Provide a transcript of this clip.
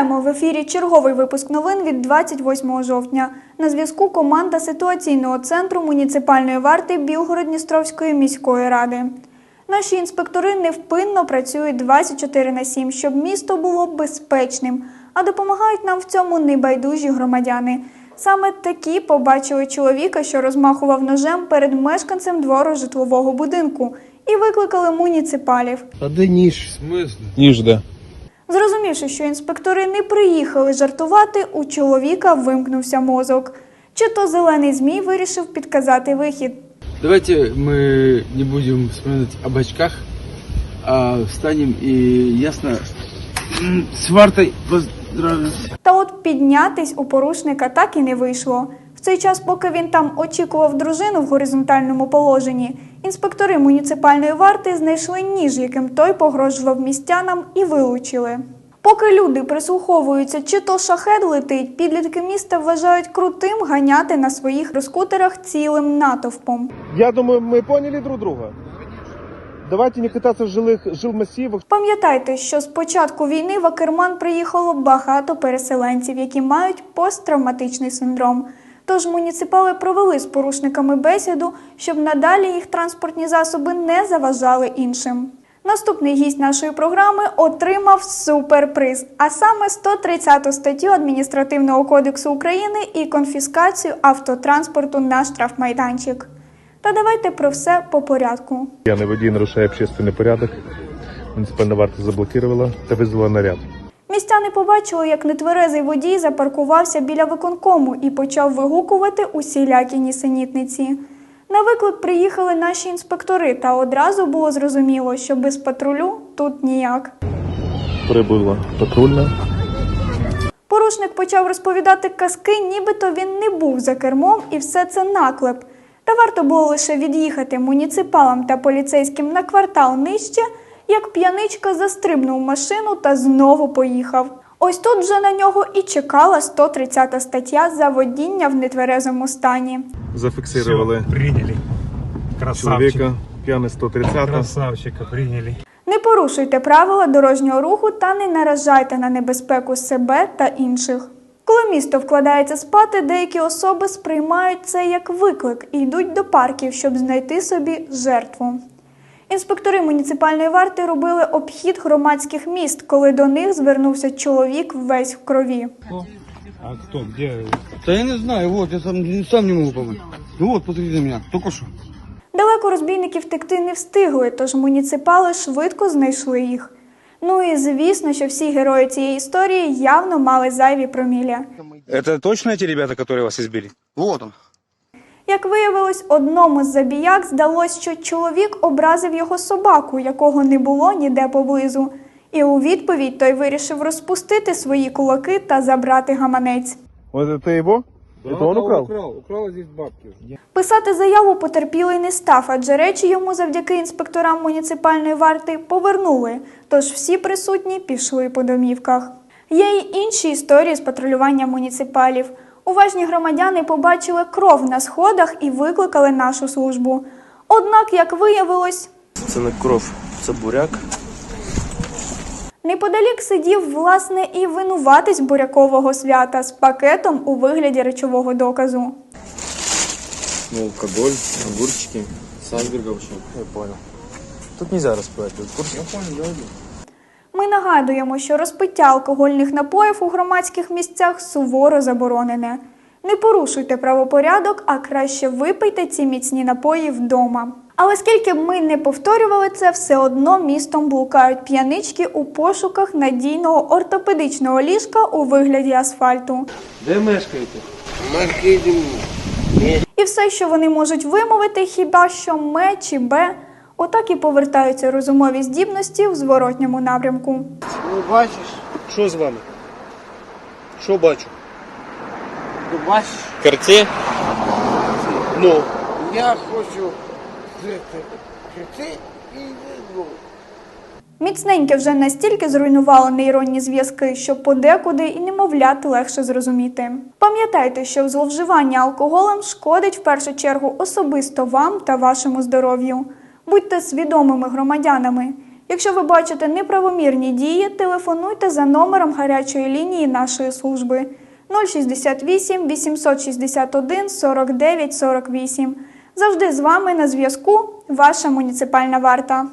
Вітаємо в ефірі черговий випуск новин від 28 жовтня. На зв'язку команда ситуаційного центру муніципальної варти Білгород-Дністровської міської ради. Наші інспектори невпинно працюють 24 на 7, щоб місто було безпечним, а допомагають нам в цьому небайдужі громадяни. Саме такі побачили чоловіка, що розмахував ножем перед мешканцем двору житлового будинку, і викликали муніципалів. А де ніж? смысле? Ніж де? Зрозумівши, що інспектори не приїхали жартувати, у чоловіка вимкнувся мозок. Чи то зелений змій вирішив підказати вихід. Давайте мы не будем вспоминать об очках, а встанем и ясно м, с Вартой поздравимся. Та от піднятись у порушника так і не вийшло. В цей час, поки він там очікував дружину в горизонтальному положенні, інспектори муніципальної варти знайшли ніж, яким той погрожував містянам, і вилучили. Поки люди прислуховуються, чи то шахет летить, підлітки міста вважають крутим ганяти на своїх розкутерах цілим натовпом. Я думаю, мы поняли друг друга. Давайте не кататься в жилых жилмассивах. Пам'ятайте, що з початку війни в Акерман приїхало багато переселенців, які мають посттравматичний синдром. Тож муніципали провели з порушниками бесіду, щоб надалі їх транспортні засоби не заважали іншим. Наступний гість нашої програми отримав суперприз, а саме 130 статтю Адміністративного кодексу України і конфіскацію автотранспорту на штрафмайданчик. Та давайте про все по порядку. Пьяный водій нарушає общественный порядок. Муниципальна варта заблокировала та визвала наряд. Містяни побачили, як нетверезий водій запаркувався біля виконкому і почав вигукувати усілякі нісенітниці. На виклик приїхали наші інспектори, та одразу було зрозуміло, що без патрулю тут ніяк. Прибула патрульна. Порушник почав розповідати казки, нібито він не був за кермом, і все це наклеп. Та варто було лише від'їхати муніципалам та поліцейським на квартал нижче, як п'яничка застрибнув машину та знову поїхав. Ось тут вже на нього і чекала 130 стаття за водіння в нетверезому стані. Зафіксували Всё, приняли. Красавчика. чоловіка. П'яний 130 Красавчика приняли. Не порушуйте правила дорожнього руху та не наражайте на небезпеку себе та інших. Коли місто вкладається спати, деякі особи сприймають це як виклик і йдуть до парків, щоб знайти собі жертву. Інспектори муніципальної варти робили обхід громадських міст, коли до них звернувся чоловік весь в крові. А кто, где? Да я не знаю, вот, я сам, сам не могу помочь. Ну вот, посмотрите на меня, только что. Далеко розбійники втекти не встигли, тож муніципали швидко знайшли їх. Ну і звісно, що всі герої цієї історії явно мали зайві промілля. Это точно эти ребята, которые вас избили? Вот он. Як виявилось, одному з забіяк здалось, що чоловік образив його собаку, якого не було ніде поблизу. І у відповідь той вирішив розпустити свої кулаки та забрати гаманець. Вот это его? Это он украл? Украл, украл здесь бабки. Писати заяву потерпілий не став, адже речі йому завдяки інспекторам муніципальної варти повернули. Тож всі присутні пішли по домівках. Є й інші історії з патрулювання муніципалів. Уважні громадяни побачили кров на сходах і викликали нашу службу. Однак, як виявилось, Це не кров, це буряк. неподалік сидів власне і винуватись бурякового свята з пакетом у вигляді речового доказу. Ну, алкоголь, огурчики, Сальберга вообще. Я понял. Тут нельзя в курсе? Я понял, да, Ми нагадуємо, що розпиття алкогольних напоїв у громадських місцях суворо заборонене. Не порушуйте правопорядок, а краще випийте ці міцні напої вдома. Але скільки б ми не повторювали це, все одно містом блукають п'янички у пошуках надійного ортопедичного ліжка у вигляді асфальту. Де мешкаєте? І все, що вони можуть вимовити, хіба що ме чи бе, отак і повертаються розумові здібності в зворотньому напрямку. Ну, бачиш, Що з вами? Що бачу? ти бачиш, Карте? Ну. я хочу жити, жити і ну. Міцненьке вже настільки зруйнувало нейронні зв'язки, що подекуди і немовляти легше зрозуміти. Пам'ятайте, що зловживання алкоголем шкодить в першу чергу особисто вам та вашому здоров'ю. Будьте свідомими громадянами. Якщо ви бачите неправомірні дії, телефонуйте за номером гарячої лінії нашої служби 068 861 49 48. Завжди з вами на зв'язку ваша муніципальна варта.